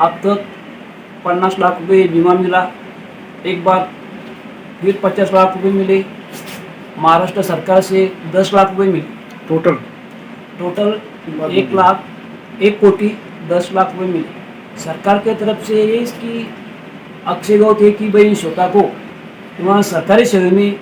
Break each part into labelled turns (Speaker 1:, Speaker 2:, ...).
Speaker 1: अब तक पन्नास लाख रुपए बीमा मिला एक बार फिर पचास लाख रुपए मिले महाराष्ट्र सरकार से दस लाख रुपए मिले
Speaker 2: टोटल
Speaker 1: टोटल एक लाख एक कोटी दस लाख रुपए मिले सरकार के तरफ से ये इसकी अक्षय गौ थे कि भाई स्वतः को वहाँ सरकारी सेवा में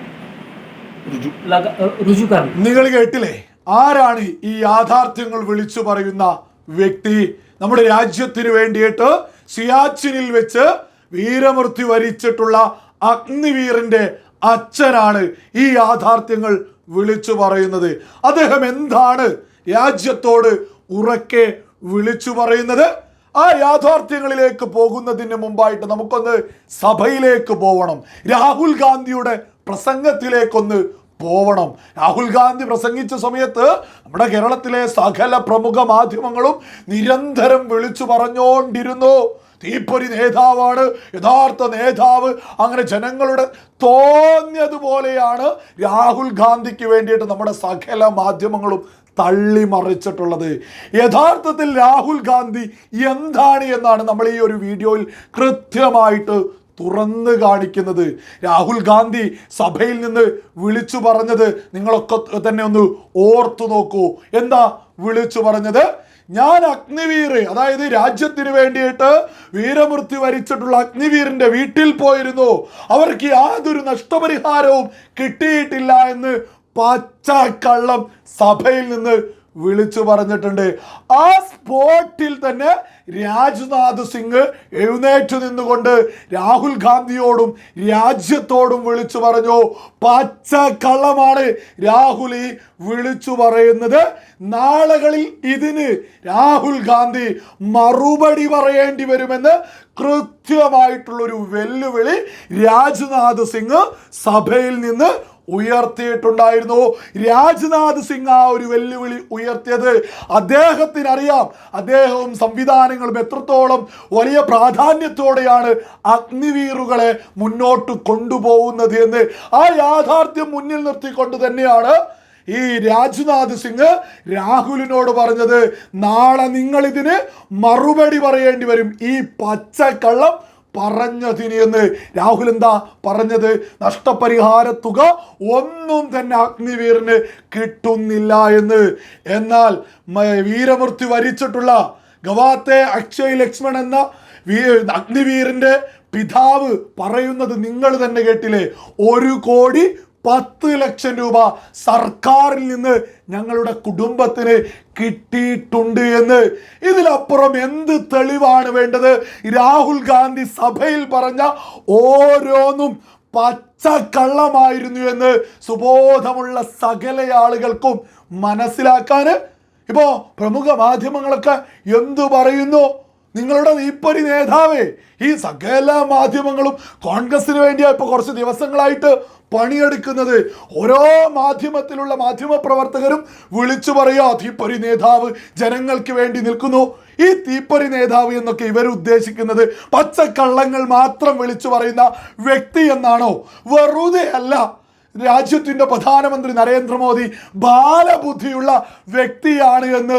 Speaker 1: लगा रुजू करना
Speaker 3: നിങ്ങൾ കേട്ടില്ലേ ആരാണ് ഈ യാഥാർത്ഥ്യങ്ങൾ വിളിച്ചു പറയുന്ന വ്യക്തി നമ്മുടെ രാജ്യത്തിന് വേണ്ടിയിട്ട് സിയാച്ചിനിൽ വെച്ച് വീരമൃത്യു വരിച്ചിട്ടുള്ള അഗ്നിവീറിന്റെ അച്ഛനാണ് ഈ യാഥാർത്ഥ്യങ്ങൾ വിളിച്ചു പറയുന്നത്. അദ്ദേഹം എന്താണ് രാജ്യത്തോട് ഉറക്കെ വിളിച്ചു പറയുന്നത്? ആ യാഥാർത്ഥ്യങ്ങളിലേക്ക് പോകുന്നതിന് മുമ്പായിട്ട് നമുക്കൊന്ന് സഭയിലേക്ക് പോവണം. രാഹുൽ ഗാന്ധിയുടെ പ്രസംഗത്തിലേക്കൊന്ന് പോവണം. രാഹുൽ ഗാന്ധി പ്രസംഗിച്ച സമയത്ത് നമ്മുടെ കേരളത്തിലെ സകല പ്രമുഖ മാധ്യമങ്ങളും നിരന്തരം വിളിച്ചു പറഞ്ഞുകൊണ്ടിരുന്നു തീപ്പൊരി നേതാവാണ് യഥാർത്ഥ നേതാവ്. അങ്ങനെ ജനങ്ങളുടെ തോന്നിയതുപോലെയാണ് രാഹുൽ ഗാന്ധിക്ക് വേണ്ടിയിട്ട് നമ്മുടെ സകല മാധ്യമങ്ങളും തള്ളിമറിച്ചിട്ടുള്ളത്. യഥാർത്ഥത്തിൽ രാഹുൽ ഗാന്ധി എന്താണ് എന്നാണ് നമ്മൾ ഈ ഒരു വീഡിയോയിൽ കൃത്യമായിട്ട് തുറന്ന് കാണിക്കുന്നത്. രാഹുൽ ഗാന്ധി സഭയിൽ നിന്ന് വിളിച്ചു പറഞ്ഞത് നിങ്ങളൊക്കെ തന്നെ ഒന്ന് ഓർത്തു നോക്കൂ. എന്താ വിളിച്ചു പറഞ്ഞത്? ഞാൻ അഗ്നിവീർ അതായത് രാജ്യത്തിന് വേണ്ടിയിട്ട് വീരമൃത്യു വരിച്ചിട്ടുള്ള അഗ്നിവീറിന്റെ വീട്ടിൽ പോയിരുന്നു. അവർക്ക് യാതൊരു നഷ്ടപരിഹാരവും കിട്ടിയിട്ടില്ല എന്ന് പച്ച കള്ളം സഭയിൽ നിന്ന് വിളിച്ചു പറഞ്ഞിട്ടുണ്ട്. ആ സ്പോട്ടിൽ തന്നെ രാജ്നാഥ് സിംഗ് എഴുന്നേറ്റ് നിന്നുകൊണ്ട് രാഹുൽ ഗാന്ധിയോടും രാജ്യത്തോടും വിളിച്ചു പറഞ്ഞു പച്ചക്കള്ളമാണ് രാഹുൽ ഈ വിളിച്ചു പറയുന്നത്. നാളുകളിൽ ഇതിന് രാഹുൽ ഗാന്ധി മറുപടി പറയേണ്ടി വരുമെന്ന് കൃത്യമായിട്ടുള്ളൊരു വെല്ലുവിളി രാജ്നാഥ് സിംഗ് സഭയിൽ നിന്ന് ഉയർത്തിയിട്ടുണ്ടായിരുന്നു. രാജ്നാഥ് സിംഗ് ആ ഒരു വെല്ലുവിളി ഉയർത്തിയത്. അദ്ദേഹത്തിന് അറിയാം അദ്ദേഹവും സംവിധാനങ്ങളും എത്രത്തോളം വലിയ പ്രാധാന്യത്തോടെയാണ് അഗ്നിവീറുകളെ മുന്നോട്ട് കൊണ്ടുപോകുന്നത് എന്ന് ആ യാഥാർത്ഥ്യം മുന്നിൽ നിർത്തിക്കൊണ്ട് തന്നെയാണ് ഈ രാജ്നാഥ് സിംഗ് രാഹുലിനോട് പറഞ്ഞത്. നാളെ നിങ്ങൾ ഇതിന് മറുപടി പറയേണ്ടി വരും. ഈ പച്ചക്കള്ളം പറഞ്ഞതിന് എന്ന് രാഹുൽ എന്താ പറഞ്ഞത്? നഷ്ടപരിഹാര തുക ഒന്നും തന്നെ അഗ്നിവീറിന് കിട്ടുന്നില്ല എന്ന്. എന്നാൽ വീരമൃത്യു വരിച്ചിട്ടുള്ള ഗവാത്തെ അക്ഷയ് ലക്ഷ്മൺ എന്ന വീ അഗ്നിവീറിന്റെ പിതാവ് പറയുന്നത് നിങ്ങൾ തന്നെ കേട്ടില്ലേ? ഒരു കോടി പത്ത് ലക്ഷം രൂപ സർക്കാരിൽ നിന്ന് ഞങ്ങളുടെ കുടുംബത്തിന് കിട്ടിയിട്ടുണ്ട് എന്ന്. ഇതിലപ്പുറം എന്ത് തെളിവാണ് വേണ്ടത്? രാഹുൽ ഗാന്ധി സഭയിൽ പറഞ്ഞ ഓരോന്നും പച്ച പച്ചക്കള്ളമായിരുന്നു എന്ന് സുബോധമുള്ള സകല ആളുകൾക്കും മനസ്സിലാക്കാൻ ഇപ്പോൾ പ്രമുഖ മാധ്യമങ്ങളൊക്കെ എന്തു പറയുന്നു? നിങ്ങളുടെ നീപ്പൊരി നേതാവേ ഈ സകല മാധ്യമങ്ങളും കോൺഗ്രസിന് വേണ്ടിയാ ഇപ്പൊ കുറച്ച് ദിവസങ്ങളായിട്ട് പണിയെടുക്കുന്നത്. ഓരോ മാധ്യമത്തിലുള്ള മാധ്യമ പ്രവർത്തകരും വിളിച്ചു പറയുക തീപ്പൊരി നേതാവ് ജനങ്ങൾക്ക് വേണ്ടി നിൽക്കുന്നു. ഈ തീപ്പൊരി നേതാവ് എന്നൊക്കെ ഇവർ ഉദ്ദേശിക്കുന്നത് പച്ചക്കള്ളങ്ങൾ മാത്രം വിളിച്ചു പറയുന്ന വ്യക്തി എന്നാണോ? വെറുതെ അല്ല. രാജ്യത്തിന്റെ പ്രധാനമന്ത്രി നരേന്ദ്രമോദി ബാലബുദ്ധിയുള്ള വ്യക്തിയാണ് എന്ന്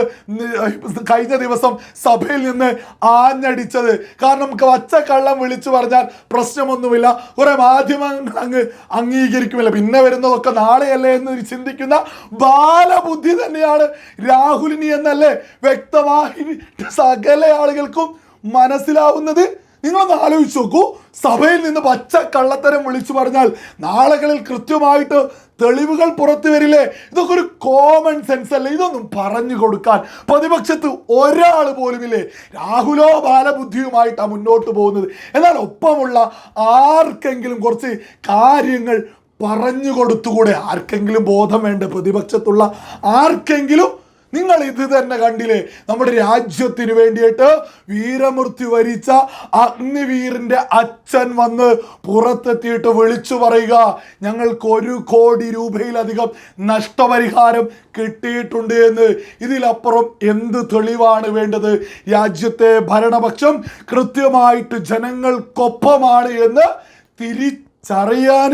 Speaker 3: കഴിഞ്ഞ ദിവസം സഭയിൽ നിന്ന് ആഞ്ഞടിച്ചത്. കാരണം നമുക്ക് പച്ചക്കള്ളം വിളിച്ചു പറഞ്ഞാൽ പ്രശ്നമൊന്നുമില്ല. കുറേ മാധ്യമങ്ങൾ അങ്ങ് അംഗീകരിക്കുമില്ല. പിന്നെ വരുന്നതൊക്കെ നാളെയല്ലേ എന്ന് ചിന്തിക്കുന്ന ബാലബുദ്ധി തന്നെയാണ് രാഹുലിനി എന്നല്ലേ വ്യക്തമായി സകല ആളുകൾക്കും മനസ്സിലാവുന്നത്. നിങ്ങളൊന്ന് ആലോചിച്ച് നോക്കൂ. സഭയിൽ നിന്ന് പച്ച കള്ളത്തരം വിളിച്ചു പറഞ്ഞാൽ നാളുകളിൽ കൃത്യമായിട്ട് തെളിവുകൾ പുറത്തു വരില്ലേ? ഇതൊക്കെ ഒരു കോമൺ സെൻസ് അല്ലേ? ഇതൊന്നും പറഞ്ഞു കൊടുക്കാൻ പ്രതിപക്ഷത്ത് ഒരാൾ പോലുമില്ലേ രാഹുലോ ബാലബുദ്ധിയുമായിട്ടാണ് മുന്നോട്ട് പോകുന്നത്. എന്നാൽ ഒപ്പമുള്ള ആർക്കെങ്കിലും കുറച്ച് കാര്യങ്ങൾ പറഞ്ഞു കൊടുത്തുകൂടെ? ആർക്കെങ്കിലും ബോധം വേണ്ട പ്രതിപക്ഷത്തുള്ള ആർക്കെങ്കിലും നിങ്ങൾ ഇത് തന്നെ കണ്ടില്ലേ? നമ്മുടെ രാജ്യത്തിന് വേണ്ടിയിട്ട് വീരമൃത്യു വരിച്ച അഗ്നിവീറിന്റെ അച്ഛൻ വന്ന് പുറത്തെത്തിയിട്ട് വിളിച്ചു പറയുക ഞങ്ങൾക്ക് ഒരു കോടി രൂപയിലധികം നഷ്ടപരിഹാരം കിട്ടിയിട്ടുണ്ട് എന്ന്. ഇതിലപ്പുറം എന്ത് തെളിവാണ് വേണ്ടത്? രാജ്യത്തെ ഭരണപക്ഷം കൃത്യമായിട്ട് ജനങ്ങൾക്കൊപ്പമാണ് എന്ന് തിരിച്ചറിയാൻ